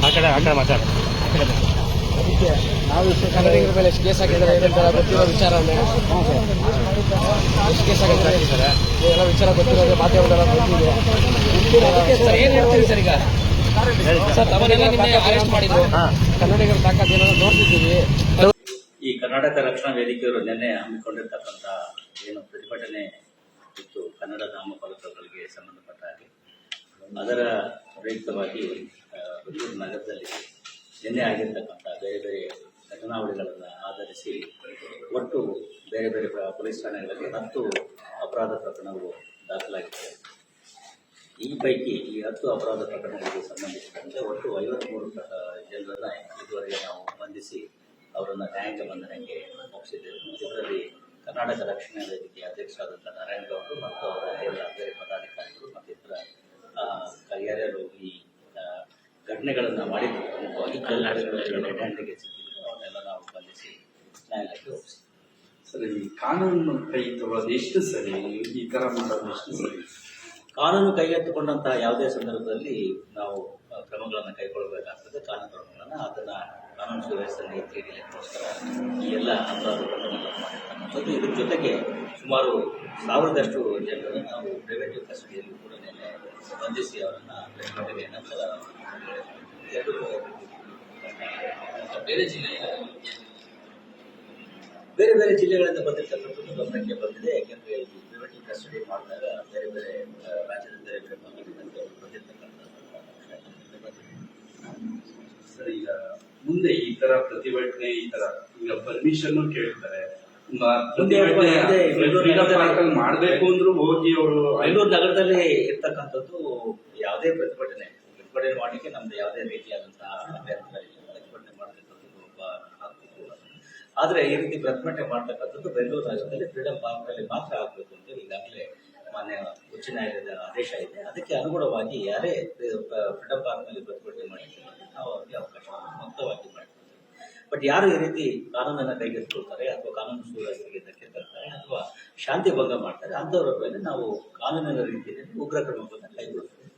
ಆ ಕಡೆ ಆ ಕಡೆ ಮಾತಾಡ. ಅದಕ್ಕೆ ನಾವು ಇಷ್ಟು ಕನ್ನಡಿಗರ ಮೇಲೆ ಎಷ್ಟು ಕೇಸ್ ಹಾಕಿದ್ದಾರೆ ಏನಂತ ಗೊತ್ತಿರೋ ವಿಚಾರನೇ ಎಷ್ಟು ಕೇಸ್ ಹಾಕಿದ್ದಾರೆ ಎಲ್ಲ ವಿಚಾರ ಗೊತ್ತಿರೋದು ಮಾಧ್ಯಮದಲ್ಲ ಗೊತ್ತಿದೆ ಸರ್ ಏನು ಹೇಳ್ತೀರಿ ಸರ್ ಈಗ ಸರ್ ತಮ್ಮನ್ನೆಲ್ಲ ನಿನ್ನೆ ಅರೆಸ್ಟ್ ಮಾಡಿದ್ರು ಹಾಂ. ಕನ್ನಡಿಗರ ತಾಕತ್ ಏನಾದ್ರು ನೋಡ್ತಿದ್ದೀವಿ ಈ ಕರ್ನಾಟಕ ರಕ್ಷಣಾ ವೇದಿಕೆಯವರು ನಿನ್ನೆ ಹಮ್ಮಿಕೊಂಡಿರ್ತಕ್ಕಂಥ ಏನು ಪ್ರತಿಭಟನೆ ಇತ್ತು ಕನ್ನಡ ನಾಮಫಲಕಗಳಿಗೆ ಸಂಬಂಧಪಟ್ಟ ಹಾಗೆ. ಅದರ ಪ್ರಯುಕ್ತವಾಗಿ ಬೆಂಗಳೂರು ನಗರದಲ್ಲಿ ನಿನ್ನೆ ಆಗಿರ್ತಕ್ಕಂಥ ಬೇರೆ ಬೇರೆ ಘಟನಾವಳಿಗಳನ್ನು ಆಧರಿಸಿ ಒಟ್ಟು ಬೇರೆ ಬೇರೆ ಪೊಲೀಸ್ ಠಾಣೆಗಳಲ್ಲಿ ಹತ್ತು ಅಪರಾಧ ಪ್ರಕರಣಗಳು ದಾಖಲಾಗಿದೆ ಈ ಪೈಕಿ ಈ ಹತ್ತು ಅಪರಾಧ ಪ್ರಕರಣಗಳಿಗೆ ಸಂಬಂಧಿಸಿದಂತೆ ಒಟ್ಟು ಐವತ್ಮೂರು ಜನರನ್ನು ಇದುವರೆಗೆ ನಾವು ಬಂಧಿಸಿ, ಅವರನ್ನು ನ್ಯಾಯಾಂಗ ಬಂಧನಕ್ಕೆ ಒಪ್ಪಿಸಿದ್ದೇವೆ. ಇದರಲ್ಲಿ ಕರ್ನಾಟಕ ರಕ್ಷಣಾ ವೇದಿಕೆ ಅಧ್ಯಕ್ಷರಾದಂಥ ನಾರಾಯಣ ಗೌಡರು ಮತ್ತು ಅವರ ಎಲ್ಲ ಬೇರೆ ಪದಾಧಿಕಾರಿಗಳು ಮತ್ತು ಇತರ ಆ, ಯಾರ್ಯಾರು ಈ ಘಟನೆಗಳನ್ನು ಮಾಡಿದ್ರು. ಪ್ರಮುಖವಾಗಿ ಸಿಕ್ಕಿದ್ರು. ಅವನ್ನೆಲ್ಲ ನಾವು ಬಂಧಿಸಿ ನ್ಯಾಯಾಲಯಕ್ಕೆ ಸರ್ ಸರಿ ಕಾನೂನು ಕೈ ತಗೊಳ್ಳೋದು ಎಷ್ಟು ಸರಿ? ಈ ತರ ಮಾಡೋದು ಎಷ್ಟು ಸರಿ? ಕಾನೂನು ಕೈಗೆತ್ತಿಕೊಂಡಂತಹ ಯಾವುದೇ ಸಂದರ್ಭದಲ್ಲಿ ನಾವು ಕ್ರಮಗಳನ್ನು ಕೈಗೊಳ್ಳಬೇಕಾಗ್ತದೆ ಕಾನೂನು ಕ್ರಮಗಳನ್ನು. ಅದನ್ನ ಕಾನೂನು ಸುವ್ಯವಸ್ಥೆ ಹಿಡಿಯಲಿಕ್ಕೋಸ್ಕರ ಈ ಎಲ್ಲ ಅಪರಾಧ ಮಾಡಿರ್ತಕ್ಕಂಥದ್ದು ಇದ್ರ ಜೊತೆಗೆ ಸುಮಾರು ಸಾವಿರದಷ್ಟು ಜನರನ್ನು ನಾವು ಪ್ರೈವೇಟ್ ಕಸ್ಟಡಿಯಲ್ಲಿ ಕೂಡ ಬಂಧಿಸಿ ಅವರನ್ನು ಬೆಳವಣಿಗೆ ನಂತರ ಎರಡು ಬೇರೆ ಜಿಲ್ಲೆಯ ಬೇರೆ ಬೇರೆ ಜಿಲ್ಲೆಗಳಿಂದ ಬಂದಿರತಕ್ಕಂಥದ್ದು ಗಮನಕ್ಕೆ ಬಂದಿದೆ ಯಾಕೆಂದರೆ ಇಲ್ಲಿ ಪ್ರೈವೇಟ್ ಕಸ್ಟಡಿ ಮಾಡಿದಾಗ ಬೇರೆ ಬೇರೆ ರಾಜ್ಯದ ಬೇರೆ ಬೇರೆ ಭಾಗಗಳಿಂದ ಬಂದಿರತಕ್ಕಂಥ. ಸರಿ, ಈಗ ಮುಂದೆ ಈ ತರ ಪ್ರತಿಭಟನೆ, ಈ ತರ ಈಗ ಪರ್ಮಿಷನ್ ಕೇಳ್ತಾರೆ ಪಾರ್ಕ್ ಅಲ್ಲಿ ಮಾಡ್ಬೇಕು ಅಂದ್ರು ಹೋಗಿ ಅವರು ಬೆಂಗಳೂರು ನಗರದಲ್ಲಿ ಇರ್ತಕ್ಕಂಥದ್ದು ಯಾವುದೇ ಪ್ರತಿಭಟನೆ ಪ್ರತಿಭಟನೆ ಮಾಡಲಿಕ್ಕೆ ನಮ್ದು ಯಾವುದೇ ರೀತಿಯಾದಂತಹ ಅಭ್ಯಂತರ ಇಲ್ಲ ಪ್ರತಿಭಟನೆ ಮಾಡತಕ್ಕಂಥದ್ದು ಒಬ್ಬ ಆದ್ರೆ ಈ ರೀತಿ ಪ್ರತಿಭಟನೆ ಮಾಡ್ತಕ್ಕಂಥದ್ದು ಬೆಂಗಳೂರು ನಗರದಲ್ಲಿ ಫ್ರೀಡಂ ಪಾರ್ಕ್ನಲ್ಲಿ ಮಾತ್ರ ಆಗಬೇಕು ಅಂತ ಈಗಾಗಲೇ ಮಾನ್ಯ ಉಚ್ಚ ನ್ಯಾಯಾಲಯದ ಆದೇಶ ಇದೆ. ಅದಕ್ಕೆ ಅನುಗುಣವಾಗಿ ಯಾರೇ ಫ್ರೀಡಂ ಪಾರ್ಕ್ನಲ್ಲಿ ಪ್ರತಿಭಟನೆ ಮಾಡಿದ್ರೆ ನಾವು ಅವರಿಗೆ ಅವಕಾಶ ಮುಕ್ತವಾಗಿ ಮಾಡ್ತೀವಿ ಬಟ್ ಯಾರು ಈ ರೀತಿ ಕಾನೂನನ್ನು ಕೈಗೆತ್ತಿಕೊಳ್ತಾರೆ ಅಥವಾ ಕಾನೂನು ಸುವ್ಯವಸ್ಥೆಗೆ ಧಕ್ಕೆ ತರ್ತಾರೆ ಅಥವಾ ಶಾಂತಿ ಭಂಗ ಮಾಡ್ತಾರೆ ಅಂಥವ್ರ ಮೇಲೆ ನಾವು ಕಾನೂನಿನ ರೀತಿಯಲ್ಲಿ ಉಗ್ರ ಕ್ರಮವನ್ನು ಕೈಗೊಳ್ತೇವೆ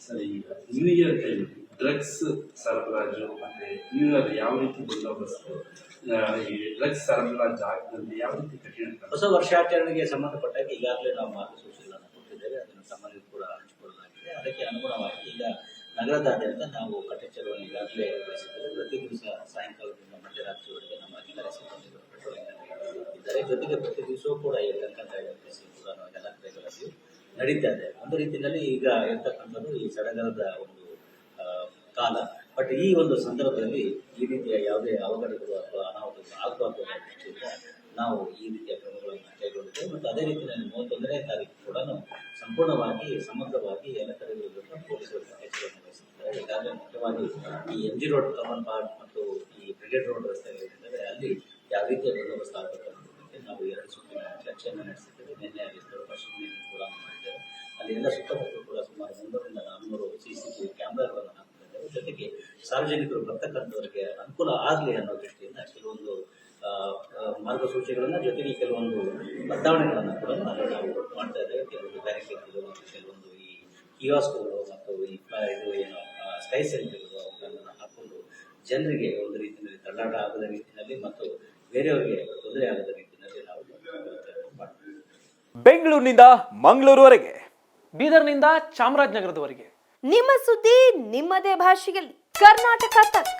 ಸರಿ ಈಗ ನ್ಯೂ ಇಯರ್ ಟೈಮ್ ಡ್ರಗ್ಸ್ ಸರಬರಾಜು ಮತ್ತೆ ನ್ಯೂ ಇಯರ್ ಯಾವ ರೀತಿ ಬಂದೋಬಸ್ತು ಈ ಡ್ರಗ್ಸ್ ಸರಬರಾಜು ಆಗದಂತೆ ಯಾವ ರೀತಿ ಕಠಿಣ? ಹೊಸ ವರ್ಷಾಚರಣೆಗೆ ಸಂಬಂಧಪಟ್ಟಾಗ ಈಗಾಗಲೇ ನಾವು ಮಾರ್ಗಸೂಚಿಗಳನ್ನು ಕೊಟ್ಟಿದ್ದೇವೆ ಅದನ್ನು ತಮ್ಮಲ್ಲಿ ಕೂಡ ಹಂಚಿಕೊಳ್ಳಲಾಗಿದೆ ಅದಕ್ಕೆ ಅನುಗುಣವಾಗಿ ನಗರದಾದ್ಯಂತ ನಾವು ಕಟ್ಟೆಚ್ಚರವನ್ನು ಈಗಾಗಲೇ ವಹಿಸಿದ್ದೇವೆ ಪ್ರತಿ ದಿವಸ ಸಾಯಂಕಾಲದಿಂದ ಮಧ್ಯರಾತ್ರಿವರೆಗೆ ನಮ್ಮ ಅಧಿಕಾರ ಸಿಬ್ಬಂದಿಗಳು ಪೆಟ್ರೋಲಿಂಗ್ ಇದ್ದಾರೆ ಜೊತೆಗೆ ಪ್ರತಿ ದಿವಸವೂ ಕೂಡ ಈ ಡ್ರೈವರ್ ಕೇಸ್ ಕೂಡ ನಾವು ಎಲ್ಲ ಕಡೆಗಳಲ್ಲಿ ನಡೀತಾ ಇದೆ ಒಂದು ರೀತಿಯಲ್ಲಿ ಈಗ ಇರ್ತಕ್ಕಂಥದ್ದು ಈ ಸಡಗರದ ಒಂದು ಕಾಲ. ಬಟ್ ಈ ಒಂದು ಸಂದರ್ಭದಲ್ಲಿ ಈ ರೀತಿಯ ಯಾವುದೇ ಅವಘಡಗಳು ಅಥವಾ ಅನಾಹುತಗಳು ಆಗಬಾರ್ದು ದೃಷ್ಟಿಯಿಂದ ನಾವು ಈ ರೀತಿಯ ಕ್ರಮಗಳನ್ನು ಕೈಗೊಂಡಿದ್ದೇವೆ. ಮತ್ತು ಅದೇ ರೀತಿಯಲ್ಲಿ ಮೂವತ್ತೊಂದನೇ ತಾರೀಕು ಕೂಡ ಸಂಪೂರ್ಣವಾಗಿ, ಸಮಗ್ರವಾಗಿ ಎಲ್ಲ ಕಡೆಗಳಿಂದ ಪೊಲೀಸರು ಮುಖ್ಯವಾಗಿ ಈ M G road Cubbon park ಮತ್ತು ಈ ಬ್ರಿಗೇಡ್ ರೋಡ್ ರಸ್ತೆಗಳಿದ್ದಾರೆ ಅಲ್ಲಿ ಯಾವ ರೀತಿಯ ಬಂದೋಬಸ್ತ್ ಆಗಬೇಕು ನಾವು ಎರಡು ಸುತ್ತಿನ ಚರ್ಚೆಯನ್ನು ನಡೆಸಿದ್ದೇವೆ. ನಿನ್ನೆ ಅಲ್ಲಿ ಪರಿಶೀಲನೆಯನ್ನು ಕೂಡ ಮಾಡಿದ್ದೇವೆ. ಅಲ್ಲಿ ಎಲ್ಲ ಸುತ್ತಮುತ್ತಲು ಕೂಡ ಸುಮಾರು ಮುನ್ನೂರಿಂದ ನಾನ್ನೂರು ಸಿ ಸಿ ಟಿವಿ ಕ್ಯಾಮ್ರಾಗಳನ್ನು ಹಾಕ್ತಿದ್ದೇವೆ ಜೊತೆಗೆ ಸಾರ್ವಜನಿಕರು ಬರ್ತಕ್ಕಂಥವರಿಗೆ ಅನುಕೂಲ ಆಗಲಿ ಅನ್ನೋ ದೃಷ್ಟಿಯಿಂದ ಕೆಲವೊಂದು ಆ, ಜೊತೆಗೆ ಕೆಲವೊಂದು ಬದಲಾವಣೆಗಳನ್ನು ಕೂಡ ನಾವು ಮಾಡ್ತಾ ಇದ್ದೇವೆ. ಕೆಲವೊಂದು ಬ್ಯಾರಿಕೇಡ್ಗಳು ಮತ್ತು ಕೆಲವೊಂದು ಈ ಕಿಯಾಸ್ಕ್ಗಳು ಮತ್ತು ಈ ಇದು ಏನು ಸ್ಕೈ ಸೆಂಟರ್ಗಳು ಅವುಗಳನ್ನು ಹಾಕೊಂಡು ಜನರಿಗೆ ಒಂದು ರೀತಿಯಲ್ಲಿ ತಳ್ಳಾಟ ಆಗದ ರೀತಿಯಲ್ಲಿ ಮತ್ತು ಬೇರೆಯವರಿಗೆ ತೊಂದರೆ ಆಗದ ರೀತಿಯಲ್ಲಿ ನಾವು ಮಾಡ್ತೀವಿ ಬೆಂಗಳೂರಿನಿಂದ ಮಂಗಳೂರುವರೆಗೆ ಬೀದರ್ನಿಂದ ಚಾಮರಾಜನಗರದವರೆಗೆ. ನಿಮ್ಮ ಸುದ್ದಿ ನಿಮ್ಮದೇ ಭಾಷೆಯಲ್ಲಿ. ಕರ್ನಾಟಕ ತಕ್